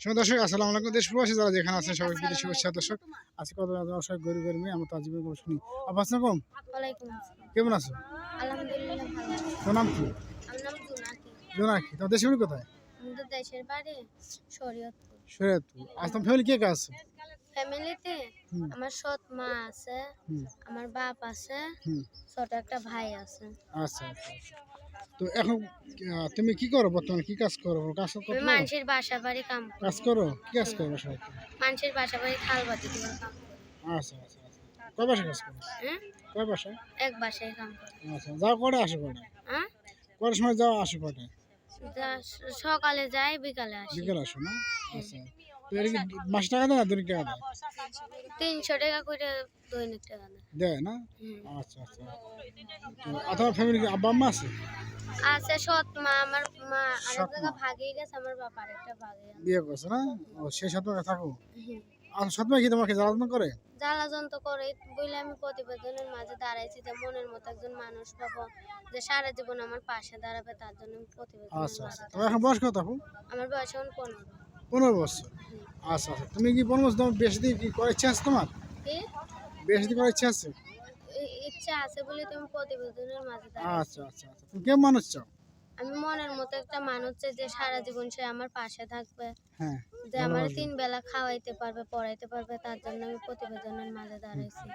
শুভ দর্শক আসসালামু আলাইকুম দেশ প্রবাসী যারা যেখানে আছেন সবাই বিদেশি শুভেচ্ছা দর্শক। আজকে কত অসহায় গরিব গরিব মেয়ে আমরা তাজিবের গল্প শুনি। আপা আসসালাম কেমন আছো? আলহামদুলিল্লাহ ভালো আছি। নাম কি? জোনাকি। তোমার দেশের বাড়ি কোথায়? শরীয়তপুর। শরীয়তপুর। আজ তোমার ফ্যামিলি কে কে আছে? ফ্যামিলিতে আমার সৎ মা আছে আমার বাপ আছে ছোট একটা ভাই আছে। আচ্ছা আচ্ছা আচ্ছা। তো এখন তুমি কি করো বর্তমানে? কি কাজ করো? কাজ করো মানুষের বাসা বাড়ি কাম কাজ করো? কি কাজ করো বাসায়? মানুষের বাসা বাড়ি খাল বাতি কাম আচ্ছা আচ্ছা আচ্ছা। কয় বাসায় কাজ করো? হ্যাঁ? কয় বাসায়? এক বাসায় কাম করি। আচ্ছা যাও কটা আসো কটা হ্যাঁ? কটার সময় যাও আসো যা সকালে যাই বিকালে আসি। বিকেল আসো না? আচ্ছা। এটা কি মাস টাকা দেয় না দৈনিক টাকা দেয় তিনশো টাকা করে দৈনিক টাকা দেয় না? আচ্ছা আচ্ছা। আপনার ফ্যামিলি আব্বা আম্মা আছে? আছে সৎ মা আমার মা আরেক জায়গা মা। গেছে আমার বাবা আরেকটা ভাগে বিয়ে করছে না? ও সেই সাথে থাকো হুম। আর সৎমা কি তোমাকে জ্বালাতন করে? জ্বালাতন তো করে। বলে আমি প্রতিবেদনের মাঝে দাঁড়াইছি যে মনের মতো একজন মানুষ পাবো যে সারা জীবন আমার পাশে দাঁড়াবে তার জন্য আমি প্রতিবেদনের আচ্ছা আচ্ছা। তোমার এখন বয়স কত আমার বয়স এখন পনেরো। পনেরো বছর। আচ্ছা আচ্ছা। তুমি কি পনেরো বছর তোমার বেশি দিন কি করার ইচ্ছা আছে তোমার? বেশি দিন করার ইচ্ছা আছে? ইচ্ছা আছে বলে তুমি প্রতিবেদনের মাঝে আচ্ছা আচ্ছা আচ্ছা। তুমি কেমন মানুষ চাও? আমি মনের মতো একটা মানুষ চাই যে সারা জীবন সে আমার পাশে থাকবে। হ্যাঁ যে আমার তিন বেলা খাওয়াইতে পারবে পড়াইতে পারবে তার জন্য আমি প্রতিবেদনের মাঝে দাঁড়াইছি।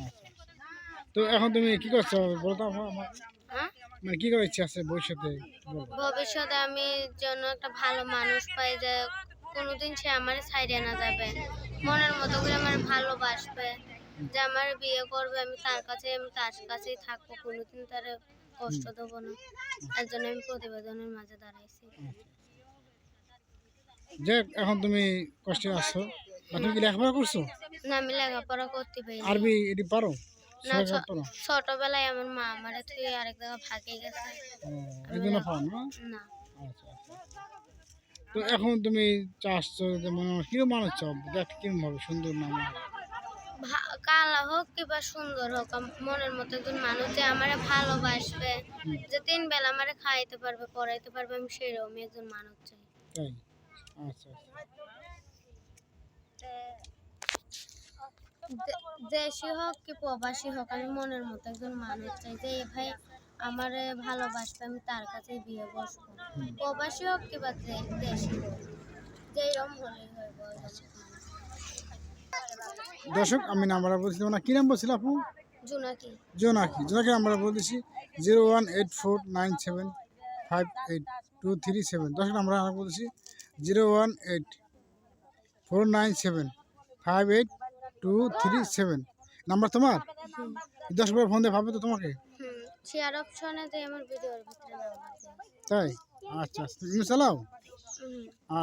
আচ্ছা। তো এখন তুমি কি করছ? বলো তো আমার মানে কি করার ইচ্ছা আছে ভবিষ্যতে? ভবিষ্যতে আমি যেন একটা ভালো মানুষ পাই যে কোনোদিন সে আমার ছাইড়ে না যাবে। মনের মতো করে আমার ভালোবাসবে যে আমার বিয়ে করবে আমি তার কাছে আমি তার কাছেই থাকব কোনোদিন তার কষ্ট দেবো না। তার জন্য আমি প্রতিবেদনের মাঝে দাঁড়াইছি। যে এখন তুমি কষ্টে আছো। তুমি কি লেখাপড়া করছ? না আমি লেখাপড়া করতে পারি। আরবি এটি পারো? না ছোটবেলায় আমার মা আমার তুই আরেক জায়গা ভাগে গেছে। জন্য পাও না? না। আচ্ছা আচ্ছা। তো এখন তুমি যে মনে কিরম মানুষ চাও দেখতে কিরম হবে সুন্দর নাম ভা- কালা হোক কিংবা সুন্দর হোক মনের মতো একজন মানুষ যে আমারে ভালোবাসবে যে তিন বেলা আমারে খাইতে পারবে পড়াইতে পারবে আমি সেরকমই একজন মানুষ চাই। আচ্ছা আচ্ছা। দেশি হোক কি প্রবাসী হোক আমি মনের মতো একজন মানুষ চাই যে এ ভাই আমারে ভালোবাসবে আমি তার কাছে বিয়ে বসবো। প্রবাসী হোক কিংবা দেশি হোক যেরকম হলেই দর্শক আমি নাম্বার বলছিলাম না কি নাম বলছিল আপু? জোনাকি। জোনাকি জোনাকি নাম্বার বলতেছি zero one eight four nine seven five eight two three seven. দর্শক আমরা বলতেছি zero one eight four nine seven five eight two three seven number তোমার? দশ বার ফোন দিয়ে ভাববে তো তোমাকে। শেয়ার অপশনে যে আমার ভিডিওর ভিতরে নাম্বার তাই? আচ্ছা আচ্ছা। ইমু চালাও?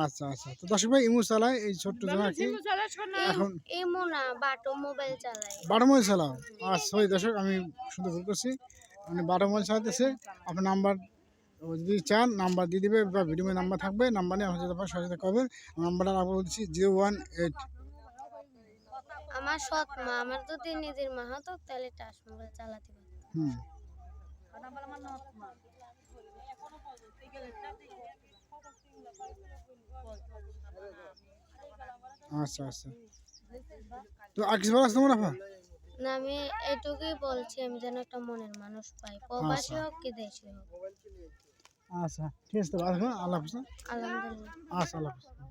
আচ্ছা আচ্ছা। তো দর্শক ভাই ইমু চালায় এই ছোট্ট জোনাকি এখন না বাটো মোবাইল চালাই বারো মোবাইল চালাও। আচ্ছা সরি দর্শক আমি শুধু ভুল করছি। মানে বারো মোবাইল চালাতেছে। আপনার নাম্বার যদি চান নাম্বার দিয়ে দেবে বা ভিডিও নাম্বার থাকবে। নাম্বার নিয়ে আমার সাথে আপনার সহযোগিতা করবেন। নাম্বারটা আবার বলছি জিরো ওয়ান এইট আমার সৎ মা আমার যদি নিজের মা হতো তাহলে টাচ মোবাইল চালাতে পারতো হুম। আচ্ছা আচ্ছা। তো আর কিছু বলার তোমার আপা? না আমি এটুকুই বলছি আমি যেন একটা মনের মানুষ পাই। প্রবাসী হোক কি দেশি হোক। আচ্ছা ঠিক আছে আল্লাহ হাফিজ। আলহামদুলিল্লাহ। আচ্ছা আল্লাহ হাফিজ।